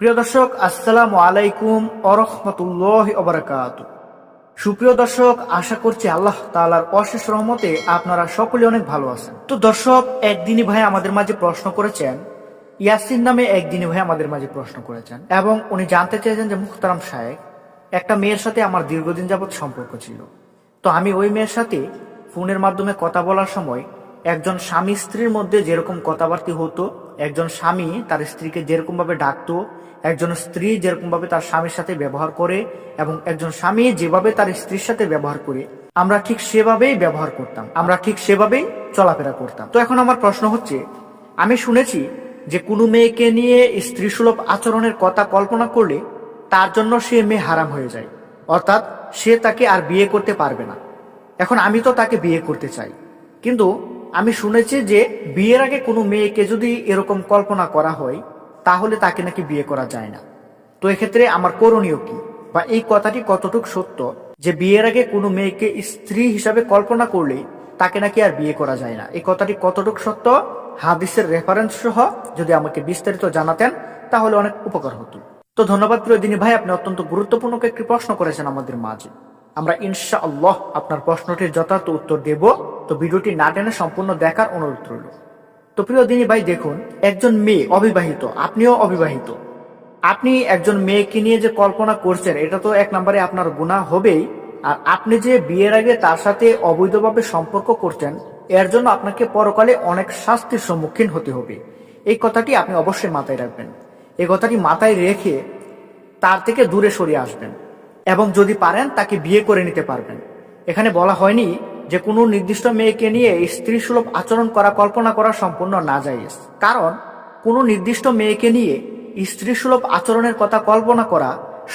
প্রিয় দর্শক, আসসালামু আলাইকুম অরহমতুল্লাহ অবরাকাত সুপ্রিয় দর্শক, আশা করছি আল্লাহ তালার অশেষ রহমতে আপনারা সকলে অনেক ভালো আছেন। তো দর্শক, একদিনই ভাই আমাদের মাঝে প্রশ্ন করেছেন, ইয়াসিন নামে একদিনই ভাই আমাদের মাঝে প্রশ্ন করেছেন, এবং উনি জানতে চেয়েছেন যে মুখতারাম সাহেব একটা মেয়ের সাথে আমার দীর্ঘদিন যাবৎ সম্পর্ক ছিল। তো আমি ওই মেয়ের সাথে ফোনের মাধ্যমে কথা বলার সময় একজন স্বামী স্ত্রীর মধ্যে যেরকম কথাবার্তা হতো একজন স্বামী তার স্ত্রীকে যেরকম ভাবে ডাকতো, একজন স্ত্রী যেরকম ভাবে তার স্বামীর সাথে ব্যবহার করে এবং একজন স্বামী যেভাবে তার স্ত্রীর সাথে ব্যবহার করে, আমরা ঠিক সেভাবেই ব্যবহার করতাম, আমরা ঠিক সেভাবেই চলাফেরা করতাম। তো এখন আমার প্রশ্ন হচ্ছে, আমি শুনেছি যে কোনো মেয়েকে নিয়ে স্ত্রী সুলভ আচরণের কথা কল্পনা করলে তার জন্য সে মেয়ে হারাম হয়ে যায়, অর্থাৎ সে তাকে আর বিয়ে করতে পারবে না। এখন আমি তো তাকে বিয়ে করতে চাই, কিন্তু আমি শুনেছি যে বিয়ের আগে কোনো মেয়েকে যদি এরকম কল্পনা করা হয়, তাহলে তাকে নাকি বিয়ে করা যায় না। তো এক্ষেত্রে আমার করণীয় কি? বা এই কথাটি কতটুক সত্য যে বিয়ের আগে কোনো মেয়েকে স্ত্রী হিসাবে কল্পনা করলে তাকে নাকি আর বিয়ে করা যায় না? এই কথাটি কতটুক সত্য? হাদিসের রেফারেন্স সহ যদি আমাকে বিস্তারিত জানাতেন, তাহলে অনেক উপকার হতো। তো ধন্যবাদ প্রিয় দিনী ভাই, আপনি অত্যন্ত গুরুত্বপূর্ণ একটি প্রশ্ন করেছেন আমাদের মাঝে। আমরা ইনশা আল্লাহ আপনার প্রশ্নটির যথার্থ উত্তর দেব। তো ভিডিওটি না টেনে সম্পূর্ণ দেখার অনুরোধ রইল। তো প্রিয় দিনী ভাই, দেখুন, একজন মেয়ে অবিবাহিত, আপনিও অবিবাহিত। আপনি একজন মেয়েকে নিয়ে যে কল্পনা করছেন, এটা তো এক নম্বরে আপনার গুণা হবেই। আর আপনি যে বিয়ের আগে তার সাথে অবৈধভাবে সম্পর্ক করছেন, এর জন্য আপনাকে পরকালে অনেক শাস্তির সম্মুখীন হতে হবে। এই কথাটি আপনি অবশ্যই মাথায় রাখবেন। এই কথাটি মাথায় রেখে তার থেকে দূরে সরিয়ে আসবেন। এবং যদি পারেন, তাকে বিয়ে করে নিতে পারবেন। এখানে বলা হয়নি যে কোনো নির্দিষ্ট মেয়েকে নিয়ে স্ত্রী সুলভ আচরণ করা, কল্পনা করা সম্পূর্ণ না যাইজ কারণ, কোনো নির্দিষ্ট মেয়েকে নিয়ে স্ত্রী সুলভ আচরণের কথা কল্পনা করা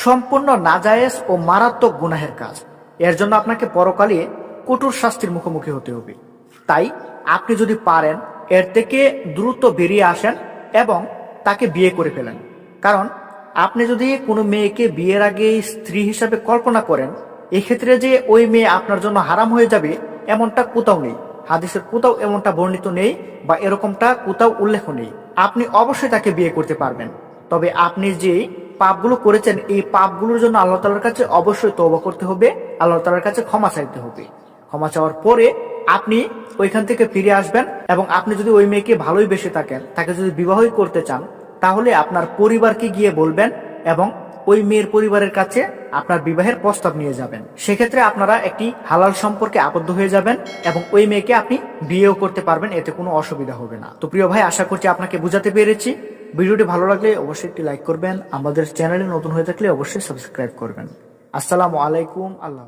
সম্পূর্ণ না নাজায়েজ ও মারাত্মক গুনাহের কাজ। এর জন্য আপনাকে পরকালে কঠোর শাস্তির মুখোমুখি হতে হবে। তাই, আপনি যদি পারেন, এর থেকে দ্রুত বেরিয়ে আসেন এবং তাকে বিয়ে করে ফেলেন। কারণ আপনি যদি কোনো মেয়েকে বিয়ের আগে স্ত্রী হিসাবে কল্পনা করেন, এক্ষেত্রে যে ওই মেয়ে আপনার জন্য হারাম হয়ে যাবে, এমনটা কোথাও নেই। হাদিসের কোথাও এমনটা বর্ণিত নেই বা এরকমটা কোথাও উল্লেখ নেই। আপনি অবশ্যই তাকে বিয়ে করতে পারবেন। তবে আপনি যে পাপগুলো করেছেন, এই পাপগুলোর জন্য আল্লাহ তালার কাছে অবশ্যই তওবা করতে হবে, আল্লাহ তালার কাছে ক্ষমা চাইতে হবে। ক্ষমা চাওয়ার পরে আপনি ওইখান থেকে ফিরে আসবেন এবং আপনি যদি ওই মেয়েকে ভালোই বেসে থাকেন, তাকে যদি বিবাহই করতে চান তাহলে আপনার পরিবারকে গিয়ে বলবেন এবং ওই মেয়ের পরিবারের কাছে আপনার বিবাহের প্রস্তাব নিয়ে যাবেন। সেক্ষেত্রে আপনারা একটি হালাল সম্পর্কে আবদ্ধ হয়ে যাবেন এবং ওই মেয়েকে আপনি বিয়েও করতে পারবেন, এতে কোনো অসুবিধা হবে না। তো প্রিয় ভাই, আশা করছি আপনাকে বুঝাতে পেরেছি। ভিডিওটি ভালো লাগলে অবশ্যই একটি লাইক করবেন। আমাদের চ্যানেলে নতুন হয়ে থাকলে অবশ্যই সাবস্ক্রাইব করবেন। আসসালামু আলাইকুম, আল্লাহ